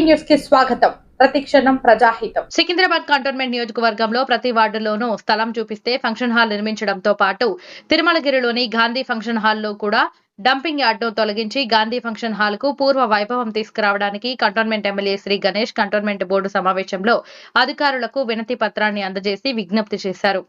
న్యూస్కి స్వాగతం. ప్రతిక్షణం ప్రజాహితం. సికింద్రాబాద్ కంటోన్మెంట్ నియోజకవర్గంలో ప్రతి వార్డులోనూ స్థలం చూపిస్తే ఫంక్షన్ హాల్ నిర్మించడంతో పాటు తిరుమలగిరిలోని గాంధీ ఫంక్షన్ హాల్లో కూడా డంపింగ్ యార్డ్ను తొలగించి గాంధీ ఫంక్షన్ హాల్కు పూర్వ వైభవం తీసుకురావడానికి cantonment MLA Shri Ganesh cantonment board సమావేశంలో అధికారులకు వినతి పత్రాన్ని అందజేసి విజ్ఞప్తి చేశారు.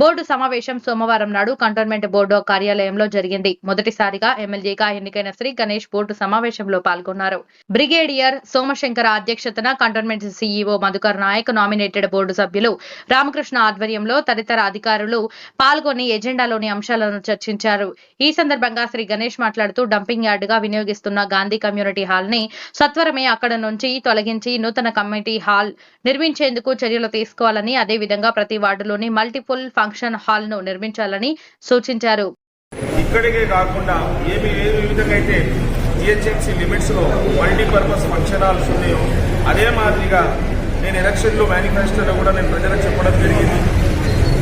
బోర్డు సమావేశం సోమవారం నాడు కంటోన్మెంట్ బోర్డు కార్యాలయంలో జరిగింది. మొదటిసారిగా ఎమ్మెల్యేగా ఎన్నికైన శ్రీ గణేష్ బోర్డు సమావేశంలో పాల్గొన్నారు. బ్రిగేడియర్ సోమశంకర అధ్యక్షతన cantonment CEO Madhukar Nayak nominated board సభ్యులు రామకృష్ణ ఆధ్వర్యంలో తదితర అధికారులు పాల్గొని ఎజెండాలోని అంశాలను చర్చించారు. ఈ సందర్భంగా శ్రీ గణేష్ రమేష్ మాట్లాడుతూ డంపింగ్ యార్డుగా వినియోగిస్తున్న గాంధీ కమ్యూనిటీ హాల్ని సత్వరమే అక్కడ నుంచి తొలగించి నూతన కమ్యూనిటీ హాల్ నిర్మించేందుకు చర్యలు తీసుకోవాలని అదేవిధంగా ప్రతి వార్డులోని మల్టిపుల్ ఫంక్షన్ హాల్ను నిర్మించాలని సూచించారు. ఇక్కడికే కాకుండా ఏమి ఏ విధంగా అయితే జిహెచ్ఎంసీ లిమిట్స్లో మల్టీపర్పస్ ఫంక్షన్ హాల్స్ ఉన్నాయో అదే మాదిరిగా నేను ఎలక్షన్లో మేనిఫెస్టోలో కూడా నేను ప్రజలకు చెప్పడం జరిగింది.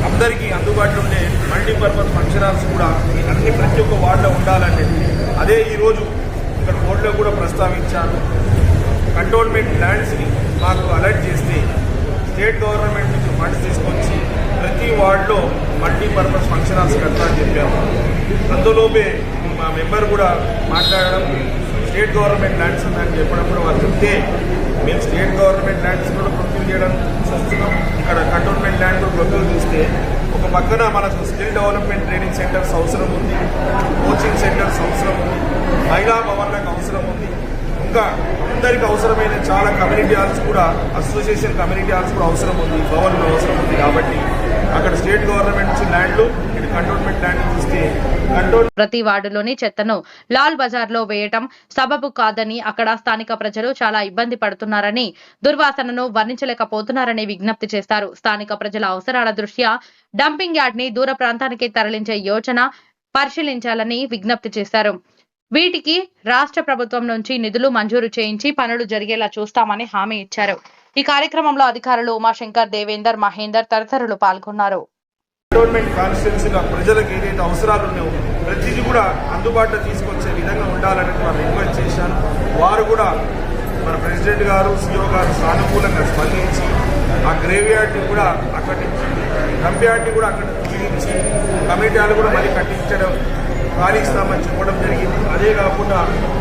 అందరికీ అందుబాటులో ఉండే మల్టీపర్పస్ ఫంక్షన్ హాల్స్ కూడా అన్ని ప్రతి ఒక్క వార్డులో ఉండాలని అదే ఈరోజు ఇక్కడ బోర్డులో కూడా ప్రస్తావించాను కంటోన్మెంట్ ల్యాండ్స్ని మాకు అలర్ట్ చేస్తే స్టేట్ గవర్నమెంట్ నుంచి ఫండ్స్ తీసుకొచ్చి ప్రతి వార్డులో మల్టీపర్పస్ ఫంక్షన్ హాల్స్ అని చెప్పాము అందులోపే మా మెంబర్ కూడా మాట్లాడడం స్టేట్ గవర్నమెంట్ ల్యాండ్స్ ఉందని చెప్పినప్పుడు వాళ్ళు చెప్తే మేము స్టేట్ గవర్నమెంట్ ల్యాండ్స్ కూడా ప్రొక్యూర్ చేయడానికి చూస్తున్నాం. ఇక్కడ కంటోన్మెంట్ ల్యాండ్ కూడా ప్రొక్యూర్ చూస్తే ఒక పక్కన మనకు స్కిల్ డెవలప్మెంట్ ట్రైనింగ్ సెంటర్స్ అవసరం ఉంది కోచింగ్ సెంటర్స్ అవసరం ఉంది మహిళా భవన్లకు అవసరం ఉంది. ఇంకా అందరికి అవసరమైన చాలా కమ్యూనిటీ హాల్స్ కూడా అసోసియేషన్ కమ్యూనిటీ హాల్స్ కూడా అవసరం ఉంది భవన్లు అవసరం ఉంది కాబట్టి అక్కడ స్టేట్ గవర్నమెంట్ నుంచి ల్యాండ్లు కంటోన్మెంట్ ల్యాండ్ చూస్తే ప్రతి వార్డులోని చెత్తను లాల్ బజార్లో వేయటం సబబు కాదని అక్కడ స్థానిక ప్రజలు చాలా ఇబ్బంది పడుతున్నారని దుర్వాసనను వర్ణించలేకపోతున్నారని విజ్ఞప్తి చేస్తారు. స్థానిక ప్రజల అవసరాల దృష్ట్యా డంపింగ్ యార్డ్ని దూర ప్రాంతానికి తరలించే యోచన పరిశీలించాలని విజ్ఞప్తి చేశారు. వీటికి రాష్ట్ర ప్రభుత్వం నుంచి నిధులు మంజూరు చేయించి పనులు జరిగేలా చూస్తామని హామీ ఇచ్చారు. ఈ కార్యక్రమంలో అధికారులు ఉమాశంకర్ దేవేందర్ మహేందర్ తదితరులు పాల్గొన్నారు. గవర్నమెంట్ కాన్స్టిట్యున్సీలో ప్రజలకు ఏదైతే అవసరాలు ఉన్నాయో ప్రతిదీ కూడా అందుబాటులో తీసుకొచ్చే విధంగా ఉండాలని వారు రిక్వెస్ట్ చేశాను వారు కూడా మన ప్రెసిడెంట్ గారు సీఓ గారు సానుకూలంగా స్పందించి ఆ గ్రేవ్యార్డ్ని కూడా అక్కడి నుంచి కూడా అక్కడ తొలగించి కమిటీలు కూడా మళ్ళీ కట్టించడం ఖాళీ ఇస్తామని చెప్పడం జరిగింది. అదే కాకుండా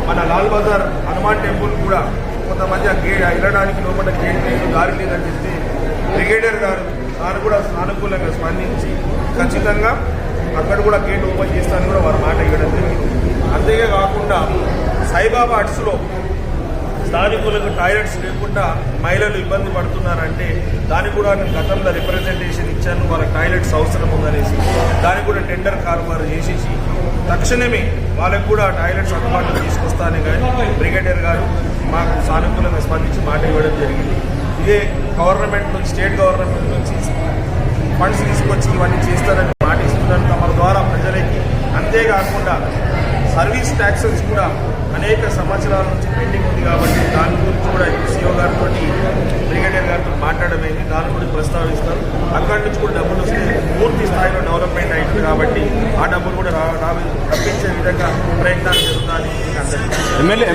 మన లాల్ బజార్ హనుమాన్ టెంపుల్ కూడా కొంతమంది ఆ గేట్ వెళ్ళడానికి లోపల గేట్ లేదు దారి లేదని చెప్తే బ్రిగేడియర్ గారు వారు కూడా సానుకూలంగా స్పందించి ఖచ్చితంగా అక్కడ కూడా గేట్ ఓపెన్ చేస్తానని కూడా వారు మాట ఇవ్వడం జరిగింది. అంతేగా కాకుండా సాయిబాబా అట్స్లో స్థానికులకు టాయిలెట్స్ లేకుండా మహిళలు ఇబ్బంది పడుతున్నారంటే దానికి కూడా నేను గతంలో రిప్రజెంటేషన్ ఇచ్చాను వాళ్ళకి టాయిలెట్స్ అవసరం ఉందనేసి దానికి కూడా టెండర్ కారుబారు చేసేసి తక్షణమే వాళ్ళకు కూడా టాయిలెట్స్ అందుబాటులో తీసుకొస్తానే కానీ బ్రిగేడియర్ గారు మాకు సానుకూలంగా స్పందించి మాట ఇవ్వడం జరిగింది. ఇదే గవర్నమెంట్ నుంచి స్టేట్ గవర్నమెంట్ నుంచి ఫండ్స్ తీసుకొచ్చి ఇవన్నీ చేస్తారని మాటిస్తున్నాను తమ ద్వారా ప్రజలకి అంతేకాకుండా సర్వీస్ ట్యాక్సెస్ కూడా అనేక సంవత్సరాల నుంచి పెండింగ్ ఉంది కాబట్టి దాని గురించి కూడా సీఓ గారితో బ్రిగేడియర్ గారితో మాట్లాడమైంది దాని గురించి ప్రస్తావిస్తారు. అక్కడి నుంచి కూడా డబ్బులు వస్తే పూర్తి స్థాయిలో డెవలప్మెంట్ అయింది కాబట్టి ఆ డబ్బులు కూడా రా- రా- రప్పించే విధంగా ప్రయత్నాలు జరుగుతాయని అందరికీ ఎమ్మెల్యే